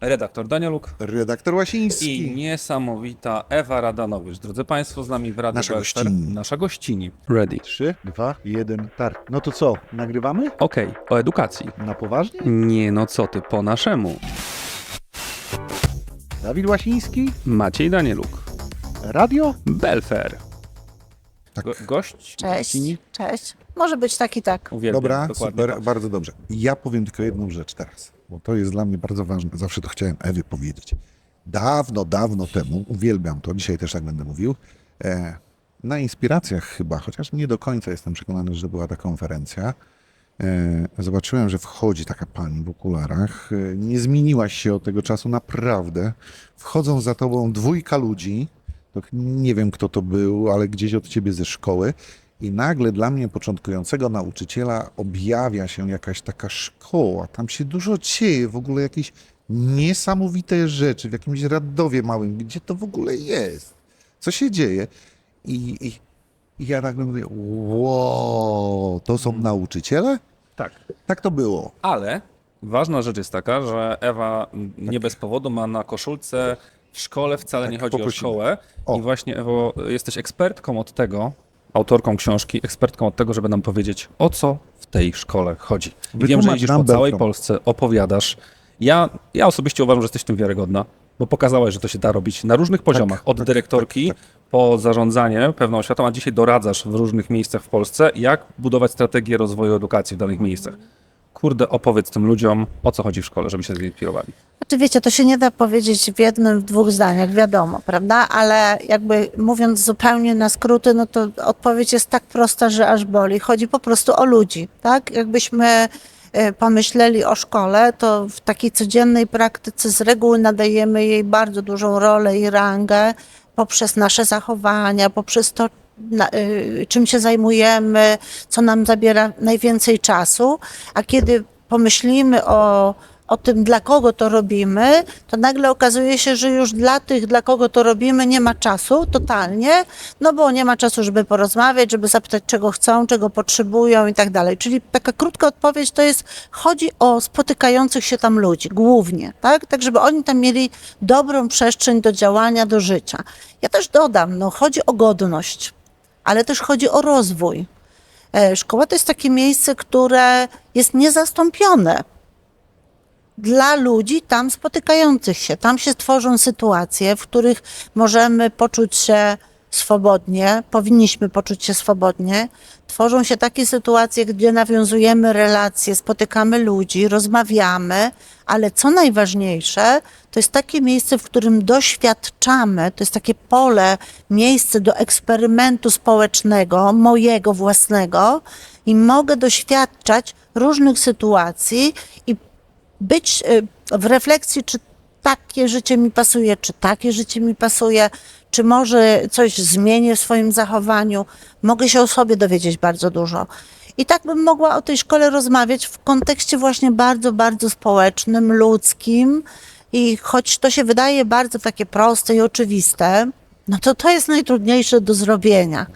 redaktor Danieluk Redaktor Łasiński. i niesamowita Ewa Radanowicz. Drodzy Państwo, z nami w Radiu Nasza Belfer. gościni. Nasza gościni. Ready. Trzy, dwa, jeden, tar. No to co, nagrywamy? Okej, o edukacji. Na poważnie? Nie no co ty, po naszemu. Dawid Łasiński, Maciej Danieluk. radio? Belfer. Tak. Go, gość Cześć, gościni? cześć. Może być tak i tak. Uwielbiam, Dobra, dokładnie super, tak. bardzo dobrze. Ja powiem tylko jedną rzecz teraz, bo to jest dla mnie bardzo ważne. Zawsze to chciałem Ewie powiedzieć. Dawno, dawno temu, uwielbiam to, dzisiaj też tak będę mówił, e, na inspiracjach chyba, chociaż nie do końca jestem przekonany, że była ta konferencja, e, zobaczyłem, że wchodzi taka pani w okularach. E, nie zmieniłaś się od tego czasu, naprawdę. Wchodzą za tobą dwójka ludzi, nie wiem kto to był, ale gdzieś od ciebie ze szkoły. I nagle dla mnie, początkującego nauczyciela, objawia się jakaś taka szkoła. Tam się dużo dzieje, w ogóle jakieś niesamowite rzeczy w jakimś Radowie małym. Gdzie to w ogóle jest? Co się dzieje? I, i, i ja nagle mówię, wow, to są nauczyciele? Tak. Tak to było. Ale ważna rzecz jest taka, że Ewa nie bez powodu ma na koszulce w szkole wcale Tak, nie chodzi o poprosimy. szkołę. O. I właśnie Ewo, jesteś ekspertką od tego, autorką książki, ekspertką od tego, żeby nam powiedzieć, o co w tej szkole chodzi. I wiem, że nam, po całej. Polsce, opowiadasz. Ja, ja osobiście uważam, że jesteś tym wiarygodna, bo pokazałaś, że to się da robić na różnych poziomach. od tak, dyrektorki tak, po zarządzanie pewną oświatą, a dzisiaj doradzasz w różnych miejscach w Polsce, jak budować strategię rozwoju edukacji w danych miejscach. Kurde, opowiedz tym ludziom, o co chodzi w szkole, żeby się zinspirowali. Znaczy wiecie, to się nie da powiedzieć w jednym, w dwóch zdaniach, wiadomo, prawda? Ale jakby mówiąc zupełnie na skróty, no to odpowiedź jest tak prosta, że aż boli. Chodzi po prostu o ludzi, tak? Jakbyśmy e, pomyśleli o szkole, to w takiej codziennej praktyce z reguły nadajemy jej bardzo dużą rolę i rangę poprzez nasze zachowania, poprzez to, na, y, czym się zajmujemy, co nam zabiera najwięcej czasu, a kiedy pomyślimy o, o tym, dla kogo to robimy, to nagle okazuje się, że już dla tych, dla kogo to robimy, nie ma czasu totalnie, no bo nie ma czasu, żeby porozmawiać, żeby zapytać, czego chcą, czego potrzebują i tak dalej. Czyli taka krótka odpowiedź to jest, chodzi o spotykających się tam ludzi, głównie, tak? Tak, żeby oni tam mieli dobrą przestrzeń do działania, do życia. Ja też dodam, no chodzi o godność, ale też chodzi o rozwój. E, Szkoła to jest takie miejsce, które jest niezastąpione dla ludzi tam spotykających się. Tam się tworzą sytuacje, w których możemy poczuć się swobodnie, powinniśmy poczuć się swobodnie. Tworzą się takie sytuacje, gdzie nawiązujemy relacje, spotykamy ludzi, rozmawiamy, ale co najważniejsze, to jest takie miejsce, w którym doświadczamy, to jest takie pole, miejsce do eksperymentu społecznego, mojego własnego i mogę doświadczać różnych sytuacji i być y, w refleksji, czy takie życie mi pasuje, czy takie życie mi pasuje, czy może coś zmienię w swoim zachowaniu. Mogę się o sobie dowiedzieć bardzo dużo. I tak bym mogła o tej szkole rozmawiać w kontekście właśnie bardzo, bardzo społecznym, ludzkim. I choć to się wydaje bardzo takie proste i oczywiste, no to to jest najtrudniejsze do zrobienia.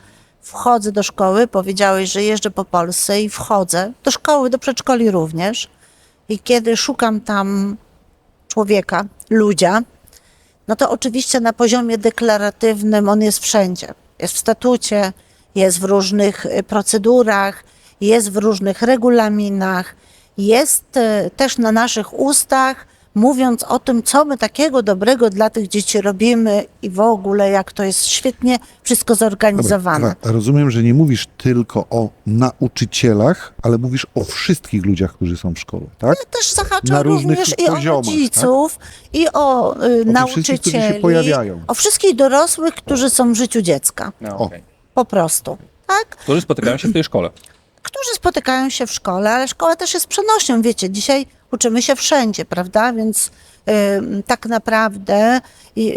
Wchodzę do szkoły, powiedziałeś, że jeżdżę po Polsce i wchodzę do szkoły, do przedszkoli również. I kiedy szukam tam człowieka, ludzia, no to oczywiście na poziomie deklaratywnym on jest wszędzie. Jest w statucie, jest w różnych y, procedurach, jest w różnych regulaminach, jest y, też na naszych ustach, mówiąc o tym, co my takiego dobrego dla tych dzieci robimy i w ogóle jak to jest świetnie wszystko zorganizowane. Ewa, rozumiem, że nie mówisz tylko o nauczycielach, ale mówisz o wszystkich ludziach, którzy są w szkole, tak? też zahacza Na różnych również i o poziomach, tak? rodziców, i o, y, tych wszystkich, którzy się nauczycieli, pojawiają. o wszystkich dorosłych, którzy są w życiu dziecka. No, O. okej. Po prostu. Tak? Którzy spotykają się w tej szkole. Którzy spotykają się w szkole, ale szkoła też jest przenośnią. Wiecie, dzisiaj uczymy się wszędzie, prawda? Więc y, tak naprawdę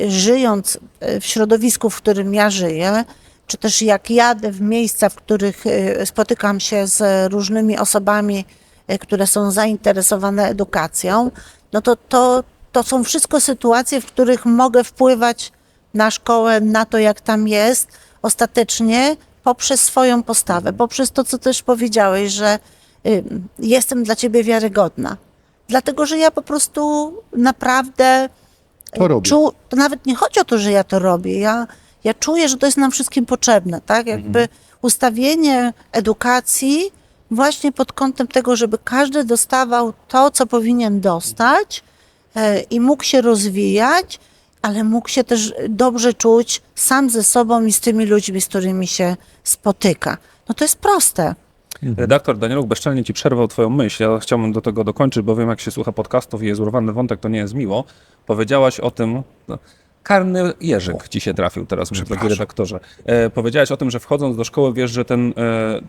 żyjąc y, w środowisku, w którym ja żyję, czy też jak jadę w miejsca, w których y, spotykam się z różnymi osobami, które są zainteresowane edukacją, no to, to, to są wszystko sytuacje, w których mogę wpływać na szkołę, na to, jak tam jest, ostatecznie poprzez swoją postawę, poprzez to, co też powiedziałeś, że y, jestem dla ciebie wiarygodna. Dlatego że ja po prostu naprawdę To robię. Czu, to nawet nie chodzi o to, że ja to robię. Ja, ja czuję, że to jest nam wszystkim potrzebne, tak? Jakby ustawienie edukacji właśnie pod kątem tego, żeby każdy dostawał to, co powinien dostać e, i mógł się rozwijać, ale mógł się też dobrze czuć sam ze sobą i z tymi ludźmi, z którymi się spotyka. No to jest proste. Redaktor Danieluk bezczelnie ci przerwał twoją myśl. Ja chciałbym do tego dokończyć, bo wiem, jak się słucha podcastów i jest urwany wątek, to nie jest miło. Powiedziałaś o tym. No, karny Jerzyk ci się trafił teraz, muszę taki redaktorze. E, powiedziałaś o tym, że wchodząc do szkoły wiesz, że ten e,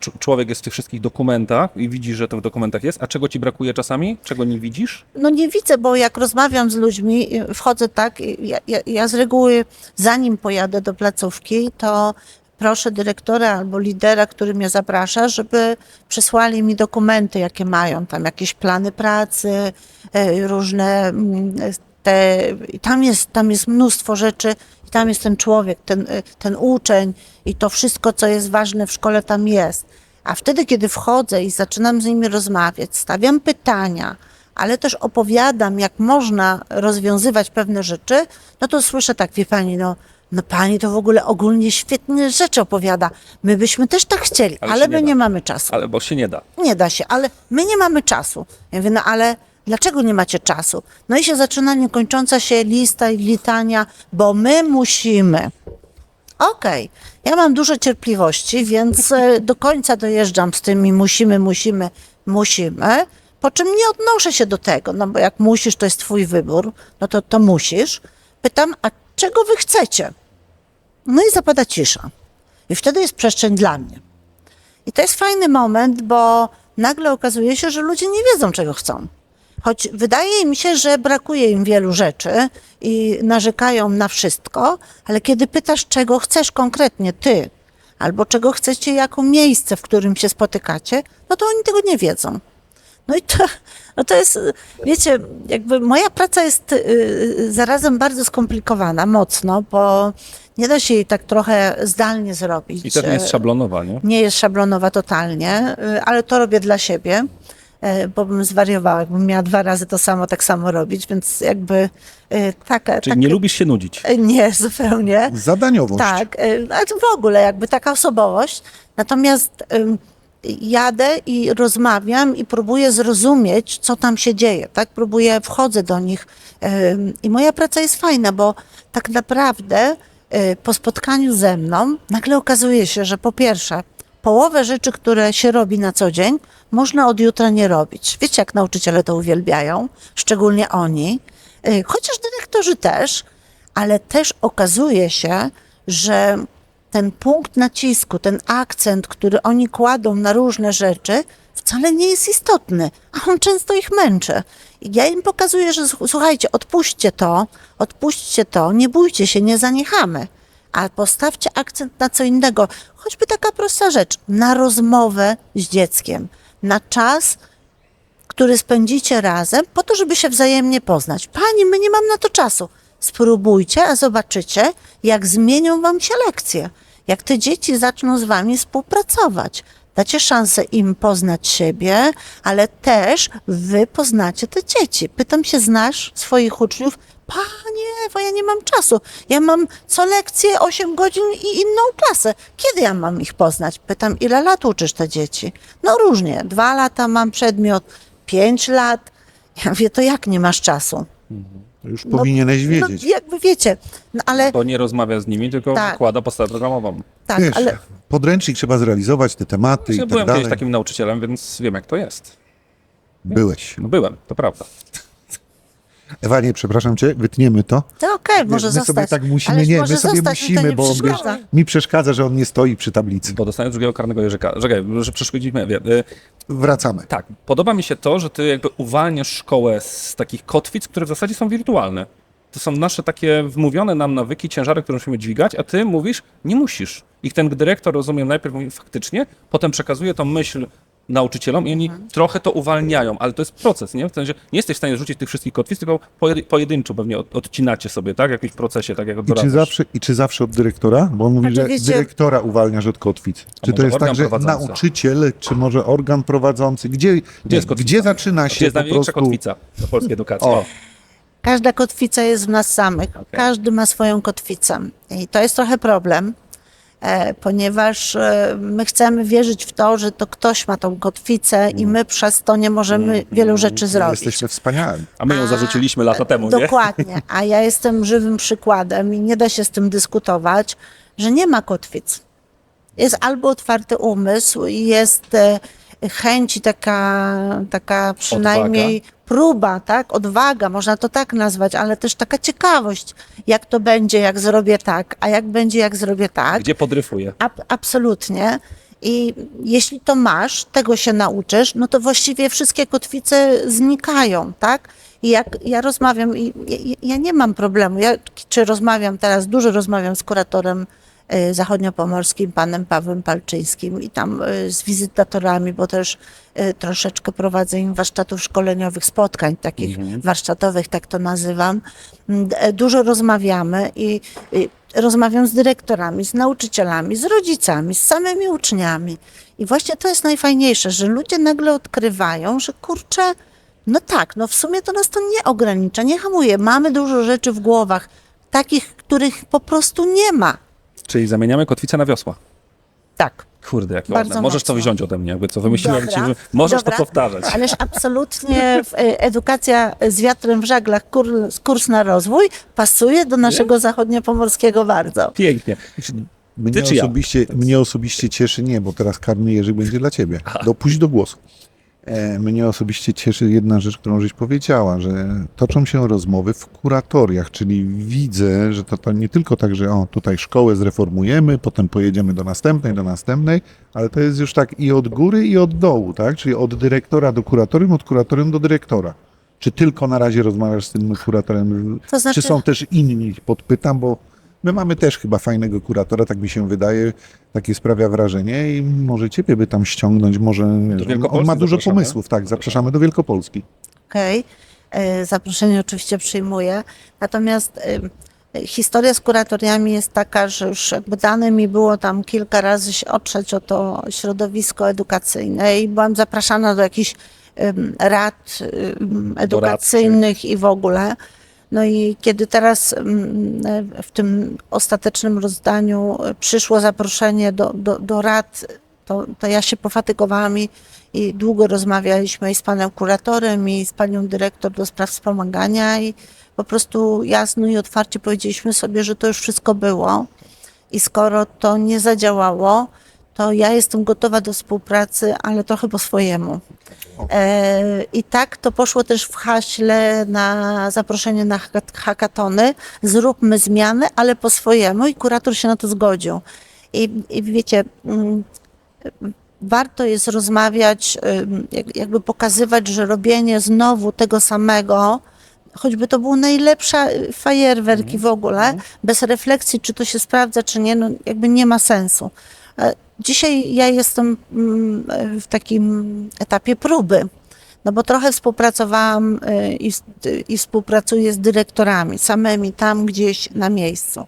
cz- człowiek jest w tych wszystkich dokumentach i widzisz, że to w dokumentach jest. A czego ci brakuje czasami? Czego nie widzisz? No nie widzę, bo jak rozmawiam z ludźmi, wchodzę tak, ja, ja, ja z reguły zanim pojadę do placówki, to proszę dyrektora albo lidera, który mnie zaprasza, żeby przysłali mi dokumenty, jakie mają, tam jakieś plany pracy, y, różne mm, te, i tam jest, tam jest mnóstwo rzeczy i tam jest ten człowiek, ten, y, ten uczeń i to wszystko, co jest ważne w szkole tam jest. A wtedy, kiedy wchodzę i zaczynam z nimi rozmawiać, stawiam pytania, ale też opowiadam, jak można rozwiązywać pewne rzeczy, no to słyszę tak, wie pani, no, no pani to w ogóle ogólnie świetne rzeczy opowiada. My byśmy też tak chcieli, Ale ale, się nie my da. nie mamy czasu. Ale bo się nie da. Nie da się, ale my nie mamy czasu. Ja mówię, no ale dlaczego nie macie czasu? No i się zaczyna niekończąca się lista i litania, bo my musimy. Okej, ja mam dużo cierpliwości, więc e, do końca dojeżdżam z tymi musimy, musimy, musimy, po czym nie odnoszę się do tego, no bo jak musisz, to jest twój wybór, no to, to musisz. Pytam, a czego wy chcecie? No i zapada cisza. I wtedy jest przestrzeń dla mnie. I to jest fajny moment, bo nagle okazuje się, że ludzie nie wiedzą, czego chcą. Choć wydaje mi się, że brakuje im wielu rzeczy i narzekają na wszystko, ale kiedy pytasz, czego chcesz konkretnie ty, albo czego chcecie jako miejsce, w którym się spotykacie, no to oni tego nie wiedzą. No i to, no to jest, wiecie, jakby moja praca jest y, zarazem bardzo skomplikowana, mocno, bo nie da się jej tak trochę zdalnie zrobić. I też nie jest E, szablonowa, nie? nie jest szablonowa totalnie, y, ale to robię dla siebie, y, bo bym zwariowała, jakbym miała dwa razy to samo, tak samo robić, więc jakby y, taka... Czyli tak, nie lubisz się nudzić. Nie, zupełnie. Zadaniowość. Tak, y, ale w ogóle jakby taka osobowość. Natomiast jadę i rozmawiam i próbuję zrozumieć, co tam się dzieje, tak? Próbuję, wchodzę do nich i moja praca jest fajna, bo tak naprawdę y, po spotkaniu ze mną nagle okazuje się, że po pierwsze, połowę rzeczy, które się robi na co dzień, można od jutra nie robić. Wiecie, jak nauczyciele to uwielbiają, szczególnie oni, y, chociaż dyrektorzy też, ale też okazuje się, że ten punkt nacisku, ten akcent, który oni kładą na różne rzeczy, wcale nie jest istotny, a on często ich męczy. I ja im pokazuję, że słuch- słuchajcie, odpuśćcie to, odpuśćcie to, nie bójcie się, nie zaniechamy. A postawcie akcent na co innego, choćby taka prosta rzecz, na rozmowę z dzieckiem, na czas, który spędzicie razem, po to, żeby się wzajemnie poznać. Pani, my nie mam na to czasu. Spróbujcie, a zobaczycie, jak zmienią wam się lekcje. Jak te dzieci zaczną z wami współpracować. Dacie szansę im poznać siebie, ale też wy poznacie te dzieci. Pytam się, znasz swoich uczniów? Panie, bo ja nie mam czasu. Ja mam co lekcję 8 godzin i inną klasę. Kiedy ja mam ich poznać? Pytam, ile lat uczysz te dzieci? No różnie. Dwa lata mam przedmiot, pięć lat. Ja mówię, to jak nie masz czasu? To już powinieneś No, wiedzieć. jakby wiecie, no ale Bo nie rozmawia z nimi, tylko Tak. wykłada podstawę programową. tak, Wiesz, ale podręcznik trzeba zrealizować, te tematy i Ja tak byłem dalej. kiedyś takim nauczycielem, więc wiem, jak to jest. Byłeś. No byłem, to prawda. Ewanie, przepraszam cię, wytniemy to. to okej, Wiesz, może my zostać. sobie tak musimy, Ależ nie, może my sobie zostać, to musimy, nie bo wiesz, mi przeszkadza, że on nie stoi przy tablicy. Bo dostałem drugiego karnego jeżyka. Czekaj, że przeszkodziliśmy Ewie. Y, Wracamy. Tak, podoba mi się to, że ty jakby uwalniasz szkołę z takich kotwic, które w zasadzie są wirtualne. To są nasze takie wmówione nam nawyki, ciężary, które musimy dźwigać, a ty mówisz, nie musisz. Ich ten dyrektor, rozumiem, najpierw mówi faktycznie, potem przekazuje tą myśl nauczycielom i oni Mhm. trochę to uwalniają, ale to jest proces, nie? W sensie nie jesteś w stanie rzucić tych wszystkich kotwic, tylko pojedy, pojedynczo pewnie od, odcinacie sobie, tak? W jakimś procesie, tak jak I czy, zawsze, I czy zawsze od dyrektora? Bo on mówi, że dyrektora uwalniasz od kotwic. Czy to jest tak, że nauczyciel, czy może organ prowadzący? Gdzie, gdzie, jest gdzie zaczyna Gdzie się jest po największa prostu... kotwica do polskiej edukacji? O. Każda kotwica jest w nas samych. Każdy ma swoją kotwicę. I to jest trochę problem, ponieważ e, my chcemy wierzyć w to, że to ktoś ma tą kotwicę i my przez to nie możemy wielu rzeczy zrobić. Jesteśmy wspaniali. A my ją zarzuciliśmy lata temu, nie? Dokładnie. A ja jestem żywym przykładem i nie da się z tym dyskutować, że nie ma kotwic. Jest albo otwarty umysł i jest e, chęć i taka, taka przynajmniej próba, tak, odwaga, można to tak nazwać, ale też taka ciekawość, jak to będzie, jak zrobię tak, a jak będzie, jak zrobię tak. Gdzie podryfuje? Ab- absolutnie. I jeśli to masz, tego się nauczysz, no to właściwie wszystkie kotwice znikają, tak? I jak ja rozmawiam, i ja, ja nie mam problemu, ja czy rozmawiam teraz, dużo rozmawiam z kuratorem zachodniopomorskim, panem Pawłem Palczyńskim i tam y, z wizytatorami, bo też y, troszeczkę prowadzę im warsztatów szkoleniowych, spotkań takich warsztatowych, tak to nazywam. Mm, d- Dużo rozmawiamy i y, rozmawiam z dyrektorami, z nauczycielami, z rodzicami, z samymi uczniami. I właśnie to jest najfajniejsze, że ludzie nagle odkrywają, że kurczę, no tak, no w sumie to nas to nie ogranicza, nie hamuje. Mamy dużo rzeczy w głowach, takich, których po prostu nie ma. Czyli zamieniamy kotwicę na wiosła. Tak. Kurde, jak Bardzo ładne. Możesz to wziąć ode mnie, jakby co wymyśliłem. Dobra, Ci, możesz dobra. to powtarzać. Ależ absolutnie w, e, edukacja z wiatrem w żaglach, kur, kurs na rozwój pasuje do naszego zachodniopomorskiego bardzo. Pięknie. Mnie Ty czy ja? osobiście, mnie osobiście cieszy, nie, bo teraz karny Jerzyk będzie dla ciebie. Dopuść do głosu. E, mnie osobiście cieszy jedna rzecz, którą żeś powiedziała, że toczą się rozmowy w kuratoriach, czyli widzę, że to, to nie tylko tak, że o, tutaj szkołę zreformujemy, potem pojedziemy do następnej, do następnej, ale to jest już tak i od góry, i od dołu, tak? Czyli od dyrektora do kuratorium, od kuratorium do dyrektora. Czy tylko na razie rozmawiasz z tym kuratorem? To znaczy- Czy są też inni? Podpytam, bo my mamy też chyba fajnego kuratora, tak mi się wydaje, takie sprawia wrażenie i może ciebie by tam ściągnąć, może on ma dużo pomysłów, tak, zapraszamy do Wielkopolski. Okej, e, zaproszenie oczywiście przyjmuję. Natomiast e, historia z kuratoriami jest taka, że już jakby dane mi było tam kilka razy się otrzeć o to środowisko edukacyjne i byłam zapraszana do jakichś rad edukacyjnych i w ogóle. No i kiedy teraz em, w tym ostatecznym rozdaniu e, przyszło zaproszenie do, do, do rad, to, to ja się pofatygowałam i, i długo rozmawialiśmy i z panem kuratorem, i z panią dyrektor do spraw wspomagania i po prostu jasno i otwarcie powiedzieliśmy sobie, że to już wszystko było. I skoro to nie zadziałało, to ja jestem gotowa do współpracy, ale trochę po swojemu. E, I tak to poszło też w haśle na zaproszenie na hak- hakatony. Zróbmy zmiany, ale po swojemu i kurator się na to zgodził. I, i wiecie, mm, warto jest rozmawiać, jakby pokazywać, że robienie znowu tego samego, choćby to był najlepsza y, fajerwerk i w ogóle, bez refleksji, czy to się sprawdza, czy nie, no jakby nie ma sensu. Dzisiaj ja jestem mm, w takim etapie próby, no bo trochę współpracowałam y, i, i współpracuję z dyrektorami, samymi tam gdzieś na miejscu.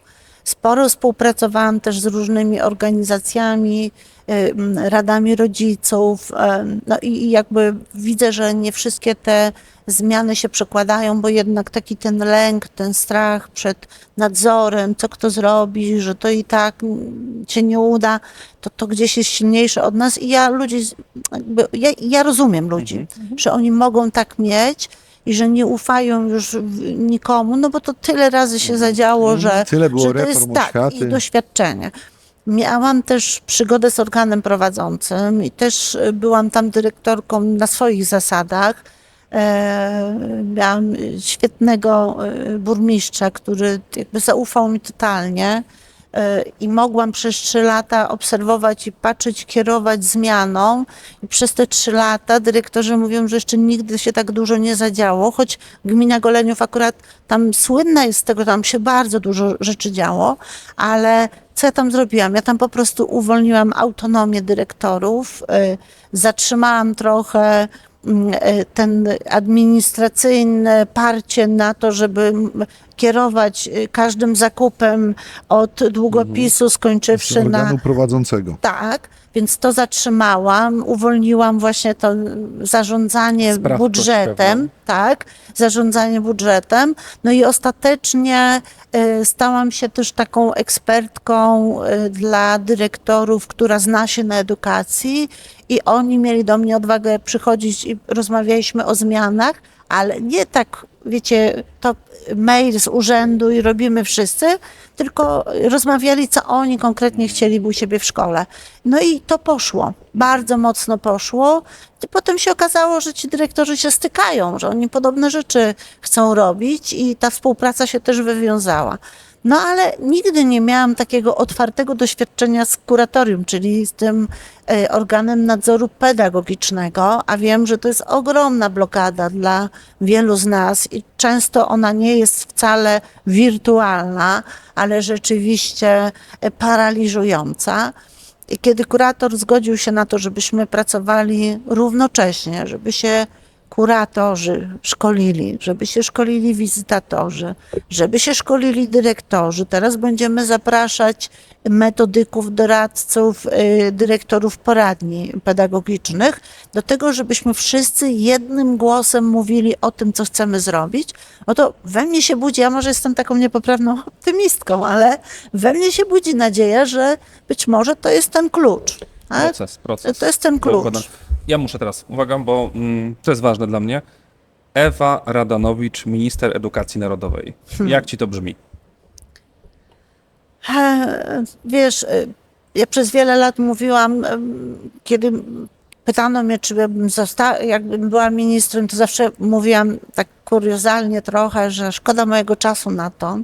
Sporo współpracowałam też z różnymi organizacjami, y, radami rodziców. em, No i jakby widzę, że nie wszystkie te zmiany się przekładają, bo jednak taki ten lęk, ten strach przed nadzorem, co kto zrobi, że to i tak się nie uda, to, to gdzieś jest silniejsze od nas i ja ludzi, jakby, ja, ja rozumiem ludzi, że oni mogą tak mieć i że nie ufają już nikomu, no bo to tyle razy się zadziało, że, Tyle było że to jest reform tak, oświaty. i doświadczenie. Miałam też przygodę z organem prowadzącym i też y, byłam tam dyrektorką na swoich zasadach. E, Miałam świetnego y, burmistrza, który jakby zaufał mi totalnie. I mogłam przez trzy lata obserwować i patrzeć, kierować zmianą. I przez te trzy lata dyrektorzy mówią, że jeszcze nigdy się tak dużo nie zadziało, choć gmina Goleniów akurat tam słynna jest z tego, tam się bardzo dużo rzeczy działo, ale co ja tam zrobiłam? Ja tam po prostu uwolniłam autonomię dyrektorów, y, zatrzymałam trochę ten administracyjne parcie na to, żeby mm, kierować y, każdym zakupem od długopisu, skończywszy na organu prowadzącego. tak, więc to zatrzymałam, uwolniłam właśnie to zarządzanie budżetem, tak, zarządzanie budżetem. No i ostatecznie y, stałam się też taką ekspertką y, dla dyrektorów, która zna się na edukacji i oni mieli do mnie odwagę przychodzić i rozmawialiśmy o zmianach, ale nie tak, wiecie, to mail z urzędu i robimy wszyscy, tylko rozmawiali, co oni konkretnie chcieliby u siebie w szkole. No i to poszło, bardzo mocno poszło. I potem się okazało, że ci dyrektorzy się stykają, że oni podobne rzeczy chcą robić i ta współpraca się też wywiązała. No ale nigdy nie miałam takiego otwartego doświadczenia z kuratorium, czyli z tym e, organem nadzoru pedagogicznego, a wiem, że to jest ogromna blokada dla wielu z nas i często ona nie jest wcale wirtualna, ale rzeczywiście e, paraliżująca. I kiedy kurator zgodził się na to, żebyśmy pracowali równocześnie, żeby się kuratorzy szkolili, żeby się szkolili wizytatorzy, żeby się szkolili dyrektorzy. Teraz będziemy zapraszać metodyków, doradców, y, dyrektorów poradni pedagogicznych do tego, żebyśmy wszyscy jednym głosem mówili o tym, co chcemy zrobić. No to we mnie się budzi, ja może jestem taką niepoprawną optymistką, ale we mnie się budzi nadzieja, że być może to jest ten klucz. tak? Proces, proces. To jest ten klucz. Ja muszę teraz, uwaga, bo mm, to jest ważne dla mnie. Ewa Radanowicz, minister edukacji narodowej. Hmm. Jak ci to brzmi? E, Wiesz, e, ja przez wiele lat mówiłam, em, kiedy pytano mnie, czy bym została, jakbym była ministrem, to zawsze mówiłam tak kuriozalnie trochę, że szkoda mojego czasu na to.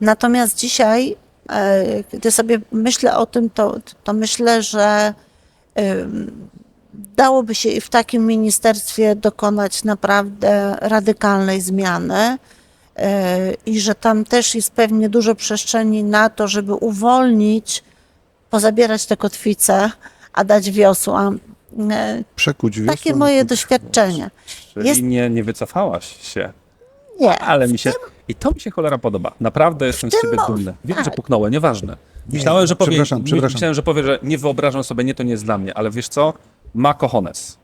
Natomiast dzisiaj, e, kiedy sobie myślę o tym, to, to myślę, że em, dałoby się i w takim ministerstwie dokonać naprawdę radykalnej zmiany e, i że tam też jest pewnie dużo przestrzeni na to, żeby uwolnić, pozabierać te kotwice, a dać wiosła. E, Przekuć wiosło. Takie moje doświadczenie. Czyli Jest- nie, nie wycofałaś się, Nie, ale mi się... I to mi się cholera podoba. Naprawdę jestem z tym ciebie mo- dumny. Wiem, że tak. puknąłem, nieważne. Myślałem, że powie, przepraszam, przepraszam. myślałem, że powie, że nie wyobrażam sobie, nie, to nie jest dla mnie, ale wiesz co? Ma cojones.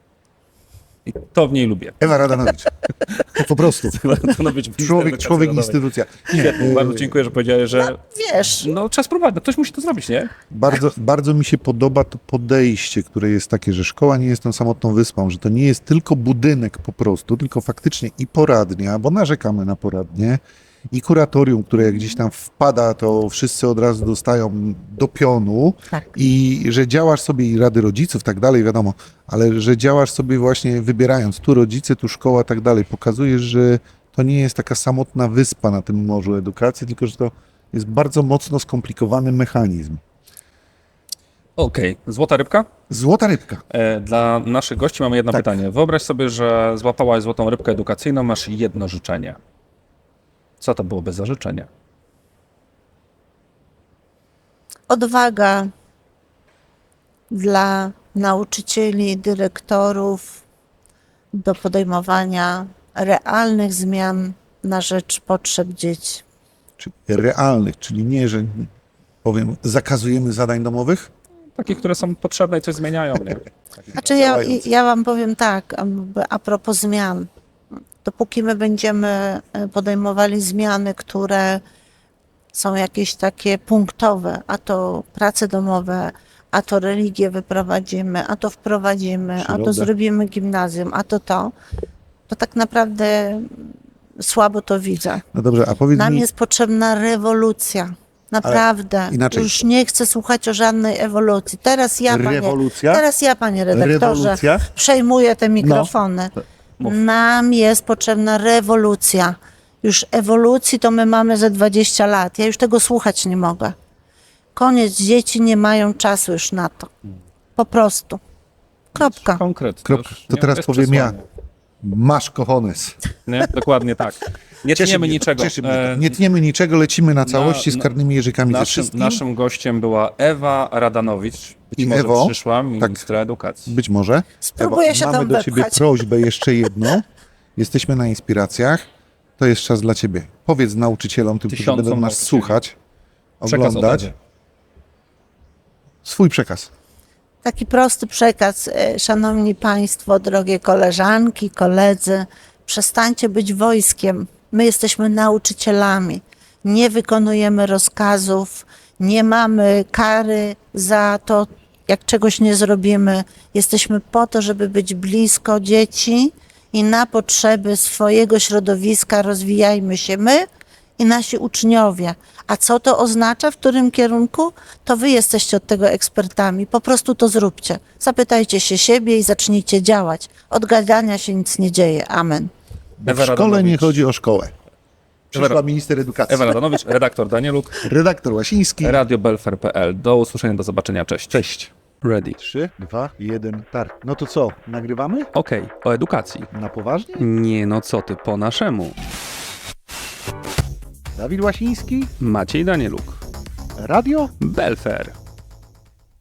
I to w niej lubię. Ewa Radanowicz. Po prostu. Radanowicz, Człowiek, edukacji człowiek instytucja. Nie, Świetnie, bardzo dziękuję, że powiedziałeś, że wiesz, no trzeba spróbować, no ktoś musi to zrobić, nie? Bardzo, bardzo mi się podoba to podejście, które jest takie, że szkoła nie jest tą samotną wyspą, że to nie jest tylko budynek po prostu, tylko faktycznie i poradnia, bo narzekamy na poradnie, i kuratorium, które jak gdzieś tam wpada, to wszyscy od razu dostają do pionu tak. i że działasz sobie i rady rodziców, tak dalej, wiadomo, ale że działasz sobie właśnie wybierając tu rodzice, tu szkoła, tak dalej. Pokazujesz, że to nie jest taka samotna wyspa na tym morzu edukacji, tylko że to jest bardzo mocno skomplikowany mechanizm. Okej, złota rybka? Złota rybka. E, Dla naszych gości mamy jedno Tak. pytanie. Wyobraź sobie, że złapałaś złotą rybkę edukacyjną, masz jedno życzenie. Co to byłoby za życzenie? odwaga dla nauczycieli, dyrektorów do podejmowania realnych zmian na rzecz potrzeb dzieci. Czyli realnych, czyli nie, że powiem, zakazujemy zadań domowych, Takie, które są potrzebne i coś zmieniają, nie? Znaczy ja, ja wam powiem tak, a propos zmian. Dopóki my będziemy e, podejmowali zmiany, które są jakieś takie punktowe, a to prace domowe, a to religię wyprowadzimy, a to wprowadzimy, a to zrobimy gimnazjum, a to to, to tak naprawdę słabo to widzę. No dobrze, a powiedz Nam mi, jest potrzebna rewolucja. Naprawdę. inaczej. Już nie chcę słuchać o żadnej ewolucji. Teraz ja, panie, rewolucja? teraz ja, panie redaktorze, Rewolucja? przejmuję te mikrofony. Mów. Nam jest potrzebna rewolucja. Już ewolucji to my mamy ze 20 lat. Ja już tego słuchać nie mogę. Koniec, dzieci nie mają czasu już na to. Po prostu. Kropka. Konkret. Już To nie- teraz bez powiem ja. przesłania. Masz kochones. Nie? Dokładnie tak. Nie Cieszy tniemy mnie niczego. Cieszy mnie to. E, Nie tniemy niczego, lecimy na całości z karnymi jeżykami ze Naszym, wszystkim. naszym gościem była Ewa Radanowicz. Być I może Ewo, tak. przyszła ministra edukacji. Być może. Spróbuję się mamy tam do ciebie wepchać. prośbę jeszcze jedną. Jesteśmy na inspiracjach. To jest czas dla ciebie. Powiedz nauczycielom, tym, którzy Tysiącom będą nas nauczycieli. słuchać, Przekaz oglądać, Ewy. swój przekaz. Taki prosty przekaz, e, szanowni państwo, drogie koleżanki, koledzy, przestańcie być wojskiem. My jesteśmy nauczycielami. Nie wykonujemy rozkazów, nie mamy kary za to, jak czegoś nie zrobimy. Jesteśmy po to, żeby być blisko dzieci i na potrzeby swojego środowiska rozwijajmy się my i nasi uczniowie. A co to oznacza, w którym kierunku? To wy jesteście od tego ekspertami. Po prostu to zróbcie. Zapytajcie się siebie i zacznijcie działać. Od gadania się nic nie dzieje. Amen. Bo w szkole nie chodzi o szkołę. Przyszła Ewa- minister edukacji. Ewa Radanowicz, redaktor Danieluk, Redaktor Łasiński. Radio Belfer.pl. Do usłyszenia, do zobaczenia. Cześć. Cześć. Ready. 3, 2, 1, start. No to co, nagrywamy? Okej, o edukacji. Na poważnie? Nie no co ty, po naszemu. Dawid Łasiński, Maciej Danieluk. radio Belfer.